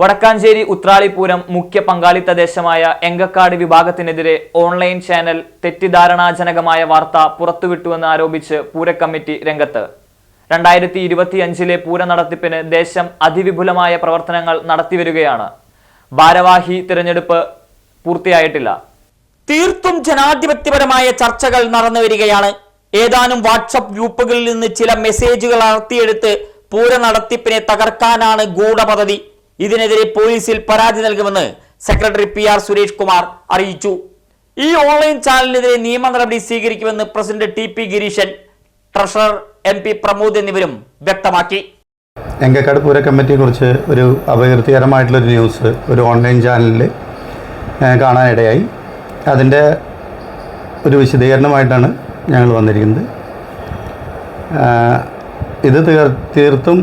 വടക്കാഞ്ചേരി ഉത്രാളിപൂരം മുഖ്യ പങ്കാളിത്ത ദേശമായ എങ്കക്കാട് വിഭാഗത്തിനെതിരെ ഓൺലൈൻ ചാനൽ തെറ്റിദ്ധാരണാജനകമായ വാർത്ത പുറത്തുവിട്ടുവെന്ന് ആരോപിച്ച് പൂരക്കമ്മിറ്റി രംഗത്ത്. രണ്ടായിരത്തി ഇരുപത്തിയഞ്ചിലെ പൂര നടത്തിപ്പിന് ദേശം അതിവിപുലമായ പ്രവർത്തനങ്ങൾ നടത്തിവരികയാണ്. ഭാരവാഹി തിരഞ്ഞെടുപ്പ് പൂർത്തിയായിട്ടില്ല. തീർത്തും ജനാധിപത്യപരമായ ചർച്ചകൾ നടന്നു വരികയാണ്. ഏതാനും വാട്സപ്പ് ഗ്രൂപ്പുകളിൽ നിന്ന് ചില മെസ്സേജുകൾ നടത്തിയെടുത്ത് പൂര നടത്തിപ്പിനെ തകർക്കാനാണ് ഗൂഢപദ്ധതി. ഇതിനെതിരെ പോലീസിൽ പരാതി നൽകുമെന്ന് secretary P R Suresh Kumar അറിയിച്ചു. ഈ ഓൺലൈൻ ചാനലിനെതിരെ നിയമ നടപടി സ്വീകരിക്കുമെന്ന് president T P Gireeshan treasurer M P Pramod എന്നിവരും വ്യക്തമാക്കി. എങ്കക്കാട് പൂര കമ്മിറ്റിയെക്കുറിച്ച് ഒരു അപകീർത്തികരമായിട്ടുള്ളൊരു ന്യൂസ് ഒരു ഓൺലൈൻ ചാനലിൽ കാണാനിടയായി. അതിന്റെ ഒരു വിശദീകരണമായിട്ടാണ് ഞങ്ങൾ വന്നിരിക്കുന്നത്. ഇത് തീർ തീർത്തും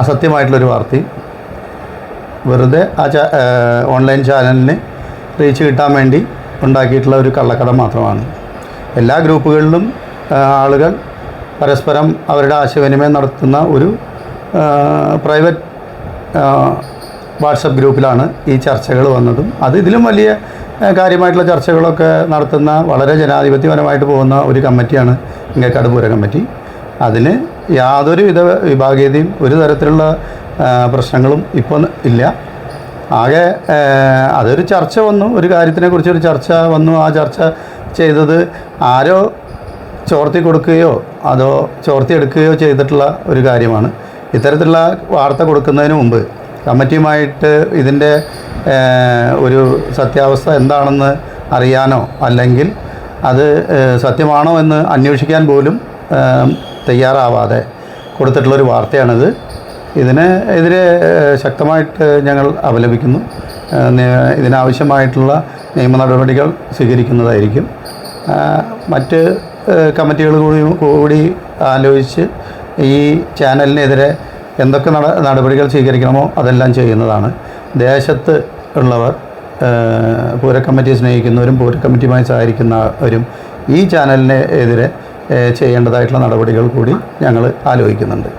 അസത്യമായിട്ടുള്ളൊരു വാർത്തയും വെറുതെ ആ ഓൺലൈൻ ചാനലിന് റീച്ച് കിട്ടാൻ വേണ്ടി ഉണ്ടാക്കിയിട്ടുള്ള ഒരു കള്ളക്കട മാത്രമാണ്. എല്ലാ ഗ്രൂപ്പുകളിലും ആളുകൾ പരസ്പരം അവരുടെ ആശയവിനിമയം നടത്തുന്ന ഒരു പ്രൈവറ്റ് വാട്സപ്പ് ഗ്രൂപ്പിലാണ് ഈ ചർച്ചകൾ വന്നതും. അത് ഇതിലും വലിയ കാര്യമായിട്ടുള്ള ചർച്ചകളൊക്കെ നടത്തുന്ന വളരെ ജനാധിപത്യപരമായിട്ട് പോകുന്ന ഒരു കമ്മിറ്റിയാണ് ഇങ്ങക്കാട് പൂര കമ്മിറ്റി അതിന് യാതൊരു വിധ വിഭാഗീയതയും ഒരു തരത്തിലുള്ള പ്രശ്നങ്ങളും ഇപ്പോൾ ഇല്ല. ആകെ അതൊരു ചർച്ച വന്നു. ഒരു കാര്യത്തിനെ കുറിച്ചൊരു ചർച്ച വന്നു. ആ ചർച്ച ചെയ്തത് ആരോ ചോർത്തി കൊടുക്കുകയോ അതോ ചോർത്തി എടുക്കുകയോ ചെയ്തിട്ടുള്ള ഒരു കാര്യമാണ്. ഇത്തരത്തിലുള്ള വാർത്ത കൊടുക്കുന്നതിന് മുമ്പ് കമ്മിറ്റിയുമായിട്ട് ഇതിന്റെ ഒരു സത്യാവസ്ഥ എന്താണെന്ന് അറിയാനോ അല്ലെങ്കിൽ അത് സത്യമാണോ എന്ന് അന്വേഷിക്കാൻ പോലും തയ്യാറാവാതെ കൊടുത്തിട്ടുള്ളൊരു വാർത്തയാണിത്. ഇതിന് എതിരെ ശക്തമായിട്ട് ഞങ്ങൾ അപലപിക്കുന്നു. ഏഹ്, നി- ഇതിനാവശ്യമായിട്ടുള്ള നിയമ നടപടികൾ സ്വീകരിക്കുന്നതായിരിക്കും. മറ്റ് കമ്മിറ്റികൾ കൂടി കൂടി ആലോചിച്ച് ഈ ചാനലിനെതിരെ എന്തൊക്കെ നട നടപടികൾ സ്വീകരിക്കണമോ അതെല്ലാം ചെയ്യുന്നതാണ്. ദേശത്ത് ഉള്ളവർ പൂരക്കമ്മിറ്റിയെ പൂര കമ്മിറ്റിയെ സ്നേഹിക്കുന്നവരും പൂര കമ്മിറ്റിയുമായി സഹകരിക്കുന്നവരും ഈ ചാനലിനെതിരെ ചെയ്യേണ്ടതായിട്ടുള്ള നടപടികൾ കൂടി ഞങ്ങൾ ആലോചിക്കുന്നുണ്ട്.